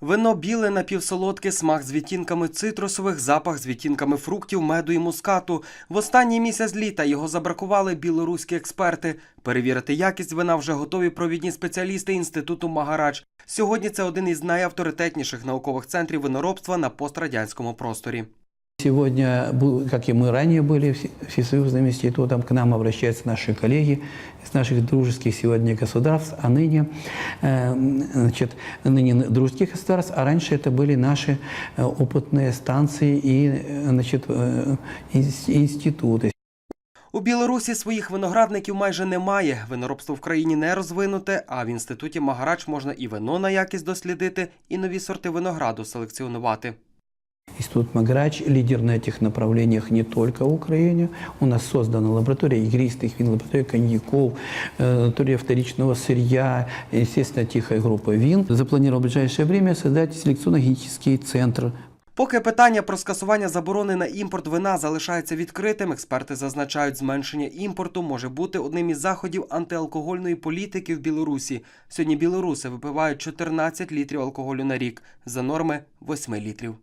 Вино біле напівсолодке, смак з відтінками цитрусових, запах з відтінками фруктів, меду і мускату. В останній місяць літа його забракували білоруські експерти. Перевірити якість вина вже готові провідні спеціалісти інституту Магарач. Сьогодні це один із найавторитетніших наукових центрів виноробства на пострадянському просторі Сегодня, бу- как и мы ранее были все- Всесоюзным институтом, к нам обращаются наши коллеги из наших дружеских сегодня государств, а ныне, э, значит, ныне дружеских государств, а раньше это были наши э, опытные станции и э, значит, э, инс- институты. У Білорусі своїх виноградників майже немає. Виноробство в країні не розвинуте, а в інституті Магарач можна і вино на якість дослідити, і нові сорти винограду селекціонувати. Институт Маграч – лидер на этих направлениях не только в Украине. У нас создана лаборатория игристых вин, лаборатория коньяков, э, лаборатория вторичного сырья, естественно, тихая группа вин. Запланировал в ближайшее время создать селекционно-генетический центр Поки питання про скасування заборони на імпорт вина залишається відкритим, експерти зазначають, зменшення імпорту може бути одним із заходів антиалкогольної політики в Білорусі. Сьогодні білоруси випивають 14 літрів алкоголю на рік за норми 8 літрів.